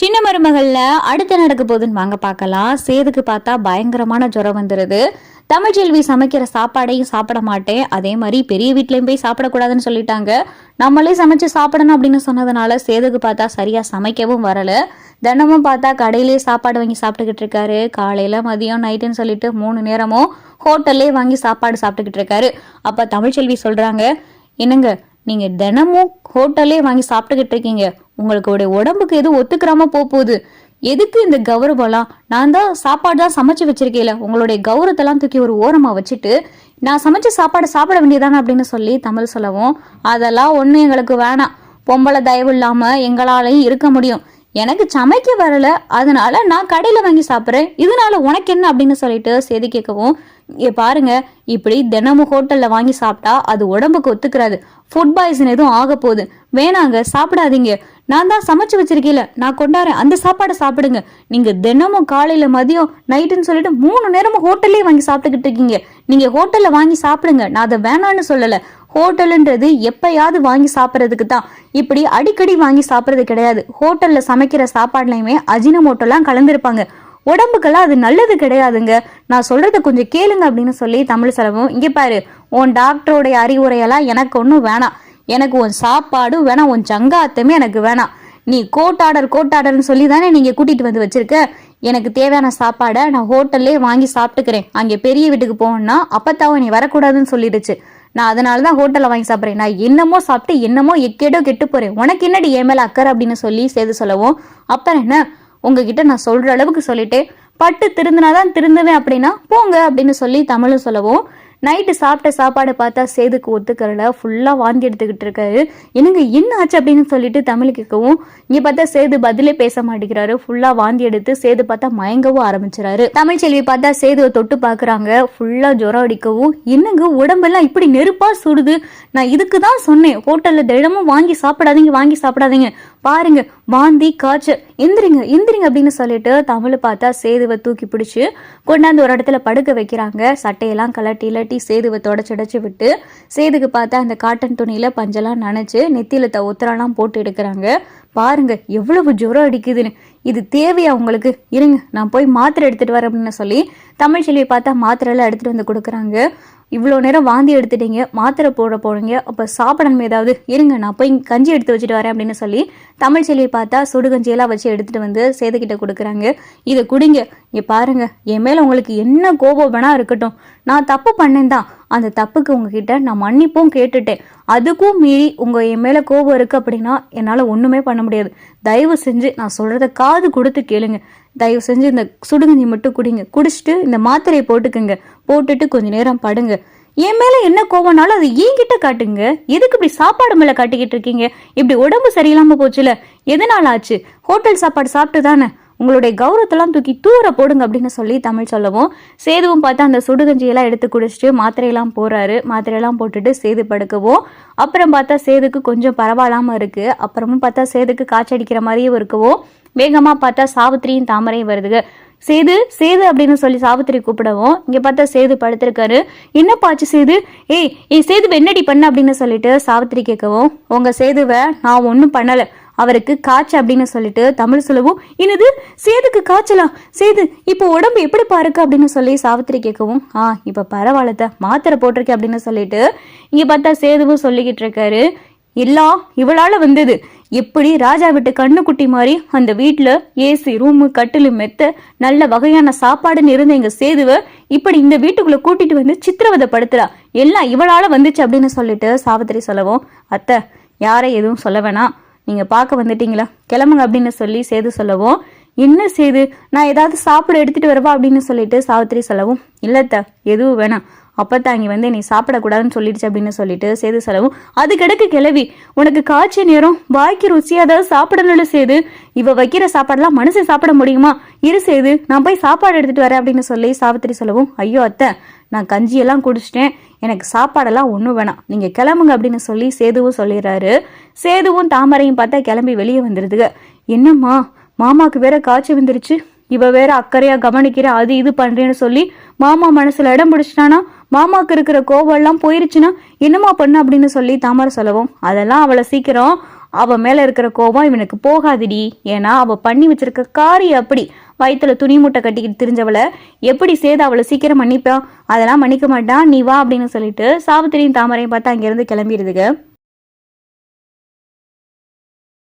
சின்ன மருமகள்ல அடுத்து நடக்க போகுதுன்னு வாங்க பார்க்கலாம். சேதுக்கு பார்த்தா பயங்கரமான ஜுரம் வந்துடுது தமிழ்ச்செல்வி சமைக்கிற சாப்பாடையும் சாப்பிட மாட்டேன். அதே மாதிரி பெரிய வீட்லயும் போய் சாப்பிடக்கூடாதுன்னு சொல்லிட்டாங்க. நம்மளே சமைச்சு சாப்பிடணும் அப்படின்னு சொன்னதுனால சேதுக்கு பார்த்தா சரியா சமைக்கவும் வரல. தினமும் பார்த்தா கடையிலே சாப்பாடு வாங்கி சாப்பிட்டுக்கிட்டு இருக்காரு. காலையில மதியம் நைட்டுன்னு சொல்லிட்டு மூணு நேரமும் ஹோட்டல்லே வாங்கி சாப்பாடு சாப்பிட்டுக்கிட்டு இருக்காரு. அப்ப தமிழ்ச்செல்வி சொல்றாங்க என்னங்க நீங்க தினமும் ஹோட்டல்லே வாங்கி சாப்பிட்டுக்கிட்டு இருக்கீங்க. உங்களுடைய உடம்புக்கு எதுவும் ஒத்துக்கிறாம போகுது எதுக்கு இந்த கௌரவம்லாம்? நான் தான் சாப்பாடு தான் சமைச்சு வச்சிருக்கேல உங்களுடைய கௌரவத்தெல்லாம் தூக்கி ஒரு ஓரமாக வச்சுட்டு நான் சமைச்ச சாப்பாடு சாப்பிட வேண்டியதானே அப்படின்னு சொல்லி தமிழ் சொல்லவும் அதெல்லாம் ஒன்றும் எங்களுக்கு வேணாம். பொம்பளை தயவு இல்லாமல் எங்களாலையும் இருக்க முடியும். எனக்கு சமைக்க வரல அதனால நான் கடையில் வாங்கி சாப்பிட்றேன். இதனால உனக்கு என்ன அப்படின்னு சொல்லிட்டு செய்தி கேட்கவும் இங்கே பாருங்க இப்படி தினமும் ஹோட்டலில் வாங்கி சாப்பிட்டா அது உடம்புக்கு ஒத்துக்கிறாது. ஃபுட் பாய்சன் எதுவும் ஆக போகுது. வேணாங்க சாப்பிடாதீங்க. நான் தான் சமைச்சு வச்சிருக்கேல நான் கொண்டாறேன் அந்த சாப்பாடை சாப்பிடுங்க. நீங்க தினமும் காலையில மதியம் நைட்டுன்னு சொல்லிட்டு மூணு நேரமும் ஹோட்டல்லே வாங்கி சாப்பிட்டுக்கிட்டு இருக்கீங்க. நீங்க ஹோட்டல்ல வாங்கி சாப்பிடுங்க. நான் அதை வேணான்னு சொல்லலை. ஹோட்டலுன்றது எப்பயாவது வாங்கி சாப்பிட்றதுக்கு தான். இப்படி அடிக்கடி வாங்கி சாப்பிட்றது கிடையாது. ஹோட்டலில் சமைக்கிற சாப்பாடுலையுமே அஜினமோட்டோலாம் கலந்துருப்பாங்க. உடம்புக்கெல்லாம் அது நல்லது கிடையாதுங்க. நான் சொல்கிறத கொஞ்சம் கேளுங்க அப்படின்னு சொல்லி தமிழ் செலவும் இங்கே பாரு உன் டாக்டரோடைய அறிவுரையெல்லாம் எனக்கு ஒன்றும் வேணாம். எனக்கு உன் சாப்பாடும் வேணாம் உன் சங்காத்தமே எனக்கு வேணாம். நீ கோட் கோட்டாடர்னு கோட் சொல்லி தானே நீங்கள் கூட்டிகிட்டு வந்து வச்சிருக்க? எனக்கு தேவையான சாப்பாடை நான் ஹோட்டல்லே வாங்கி சாப்பிட்டுக்கிறேன். அங்கே பெரிய வீட்டுக்கு போகணும்னா அப்பத்தாவும் நீ வரக்கூடாதுன்னு சொல்லிடுச்சு. நான் அதனால தான் ஹோட்டலில் வாங்கி சாப்பிட்றேன். நான் என்னமோ சாப்பிட்டு என்னமோ எக்கேடோ கெட்டு போகிறேன் உனக்கு என்னடி ஏன் மேலே அக்கறை அப்படின்னு சொல்லி சேர்த்து சொல்லவும் அப்புறம் என்ன? உங்ககிட்ட நான் சொல்கிற அளவுக்கு சொல்லிட்டு பட்டு திருந்தினாதான் திருந்துவேன் அப்படின்னா போங்க அப்படின்னு சொல்லி தமிழும் சொல்லவும் நைட்டு சாப்பிட்ட சாப்பாடை பார்த்தா சேதுக்கு ஒத்துக்கறல ஃபுல்லாக வாந்தி எடுத்துக்கிட்டு இருக்காரு. என்னங்க என்ன ஆச்சு அப்படின்னு சொல்லிட்டு தமிழ் கேட்கவும் இங்கே பார்த்தா சேது பதிலே பேச மாட்டேங்கிறாரு. ஃபுல்லாக வாந்தி எடுத்து சேது பார்த்தா மயங்கவும் ஆரம்பிச்சிறாரு. தமிழ் செல்வி பார்த்தா சேதுவை தொட்டு பார்க்குறாங்க. ஃபுல்லாக ஜுரம் அடிக்கவும் என்னங்க உடம்பெல்லாம் இப்படி நெருப்பாக சுடுது நான் இதுக்கு தான் சொன்னேன் ஹோட்டலில் தினமும் வாங்கி சாப்பிடாதீங்க வாங்கி சாப்பிடாதீங்க. பாருங்க வாந்தி காய்ச்சல் எந்திரிங்க எந்திரிங்க அப்படின்னு சொல்லிட்டு தமிழ் பார்த்தா சேதுவை தூக்கி பிடிச்சி கொண்டாந்து ஒரு இடத்துல படுக்க வைக்கிறாங்க. சட்டையெல்லாம் கலட்டி இலட்டி சேதுவை தொடச்சடைச்சு விட்டு சேதுக்கு பார்த்தா அந்த காட்டன் துணியில பஞ்செல்லாம் நனைச்சு நெத்தியில த உத்தரெல்லாம் போட்டு எடுக்கிறாங்க. பாருங்க எவ்வளவு ஜுரம் அடிக்குதுன்னு. இது தேவையா உங்களுக்கு? இருங்க நான் போய் மாத்திரை எடுத்துட்டு வரேன் அப்படின்னு சொல்லி தமிழ் செல்வி பார்த்தா மாத்திரை எல்லாம் எடுத்துட்டு வந்து கொடுக்குறாங்க. இவ்வளோ நேரம் வாந்தி எடுத்துட்டீங்க மாத்திரை போட போறீங்க அப்போ சாப்பிடணும் ஏதாவது? இருங்க நான் போய் கஞ்சி எடுத்து வச்சுட்டு வரேன் அப்படின்னு சொல்லி தமிழ் செல்வியை பார்த்தா சுடுகஞ்சியெல்லாம் வச்சு எடுத்துட்டு வந்து சேதுக்கிட்ட கொடுக்குறாங்க. இதை குடிங்க. இங்கே பாருங்க என் மேலே உங்களுக்கு என்ன கோபம் வேணா இருக்கட்டும். நான் தப்பு பண்ணேன் தான். அந்த தப்புக்கு உங்ககிட்ட நான் மன்னிப்பும் கேட்டுட்டேன். அதுக்கும் மீறி உங்கள் என் மேலே கோபம் இருக்குது அப்படின்னா என்னால் ஒன்றுமே பண்ண முடியாது. தயவு செஞ்சு நான் சொல்கிறத காது கொடுத்து கேளுங்க. தயவு செஞ்சு இந்த சுடுகஞ்சி மட்டும் குடிங்க. குடிச்சிட்டு இந்த மாத்திரையை போட்டுக்குங்க. போட்டுட்டு கொஞ்ச நேரம் படுங்க. என் மேலே என்ன கோவம்னாலும் அது என்கிட்ட காட்டுங்க. எதுக்கு இப்படி சாப்பாடு மேலே காட்டிக்கிட்டு இருக்கீங்க? இப்படி உடம்பு சரியில்லாமல் போச்சுல. எதனால ஆச்சு? ஹோட்டல் சாப்பாடு சாப்பிட்டு தானே உங்களுடைய கௌரவத்தெல்லாம் தூக்கி தூர போடுங்க அப்படின்னு சொல்லி தமிழ் சொல்லவும் சேதுவும் பார்த்தா அந்த சுடுகஞ்சியெல்லாம் எடுத்து குடிச்சிட்டு மாத்திரையெல்லாம் போறாரு மாத்திரையெல்லாம் போட்டுட்டு சேது படுக்கவும் அப்புறம் பார்த்தா சேதுக்கு கொஞ்சம் பரவாயில்லாம இருக்கு. அப்புறமும் பார்த்தா சேதுக்கு காய்ச்சடிக்கிற மாதிரியும் இருக்கவும் வேகமா பார்த்தா சாவித்திரியும் தாமரையும் வருதுங்க. சேது சேது அப்படின்னு சொல்லி சாவித்திரி கூப்பிடவும் இங்க பார்த்தா சேது படுத்திருக்காரு. என்னப்பாச்சு சேது? ஏய் ஏய் சேது என்னடி பண்ண அப்படின்னு சொல்லிட்டு சாவித்திரி கேட்கவும் உங்க சேதுவை நான் ஒன்றும் பண்ணலை. அவருக்கு காய்ச்சல் அப்படின்னு சொல்லிட்டு தமிழ் சொல்லவும் என்னது? சேதுக்கு காய்ச்சலா? சேது இப்போ உடம்பு எப்படி பாருக்கு? அப்படின்னு சொல்லி சாவித்திரி கேட்கவும் ஆ இப்போ பரவாயில்லத்த மாத்திரை போட்டிருக்கேன் அப்படின்னு சொல்லிட்டு இங்கே பார்த்தா சேதுவும் சொல்லிக்கிட்டு இருக்காரு. எல்லாம் இவளால வந்தது. எப்படி ராஜா விட்டு கண்ணுக்குட்டி மாதிரி அந்த வீட்டில் ஏசி ரூமு கட்டிலு மெத்த நல்ல வகையான சாப்பாடுன்னு இருந்த எங்க சேதுவை இப்படி இந்த வீட்டுக்குள்ள கூட்டிட்டு வந்து சித்திரவதைப்படுத்துறா. எல்லாம் இவளால வந்துச்சு அப்படின்னு சொல்லிட்டு சாவித்திரி சொல்லவும் அத்தை யாரை எதுவும் சொல்ல வேணாம். நீங்க பார்க்க வந்துட்டீங்களா? கிளம்புங்க அப்படின்னு சொல்லி சேது சொல்லவும் என்ன செய்து நான் ஏதாவது சாப்பிட எடுத்துட்டு வரவா? அப்படின்னு சொல்லிட்டு சாவித்திரி சொல்லவும் இல்லத்த எதுவும் வேணாம். அப்பத்தாங்கி வந்து நீ சாப்பிடக்கூடாதுன்னு சொல்லிடுச்சு அப்படின்னு சொல்லிட்டு சேது செலவும் அது கிடக்கு கிளவி உனக்கு காய்ச்சல் நேரம் பாய்க்கு ருசியாக ஏதாவது சாப்பிடணும்னு சேது. இவ வைக்கிற சாப்பாடெல்லாம் மனுஷன் சாப்பிட முடியுமா? இரு செய்து நான் போய் சாப்பாடு எடுத்துட்டு வரேன் அப்படின்னு சொல்லி சாவித்திரி சொல்லவும் ஐயோ அத்தை நான் கஞ்சியெல்லாம் குடிச்சிட்டேன். எனக்கு சாப்பாடெல்லாம் ஒன்றும் வேணாம். நீங்கள் கிளம்புங்க அப்படின்னு சொல்லி சேதுவும் சொல்லிடுறாரு. சேதுவும் தாமரையும் பார்த்தா கிளம்பி வெளியே வந்துடுதுங்க என்னம்மா மாமாக்கு வேற காய்ச்சல் வந்துருச்சு இவ வேற அக்கறையா கவனிக்கிற அது இது பண்றேன்னு சொல்லி மாமா மனசுல இடம் பிடிச்சிட்டானா? மாமாக்கு இருக்கிற கோவம் எல்லாம் போயிருச்சுன்னா என்னம்மா பண்ண? அப்படின்னு சொல்லி தாமரை சொல்லவும் அதெல்லாம் அவளை சீக்கிரம் அவள் மேலே இருக்கிற கோபம் இவனுக்கு போகாதுடி. ஏன்னா அவள் பண்ணி வச்சிருக்க காரி அப்படி. வயிற்றுல துணி மூட்டை கட்டிக்கிட்டு தெரிஞ்சவளை எப்படி சேது அவளை சீக்கிரம் மன்னிப்பான் அதெல்லாம் மன்னிக்க மாட்டான். நீ வா அப்படின்னு சொல்லிட்டு சாவித்திரியும் தாமரையும் பார்த்து அங்கேருந்து கிளம்பிடுதுங்க.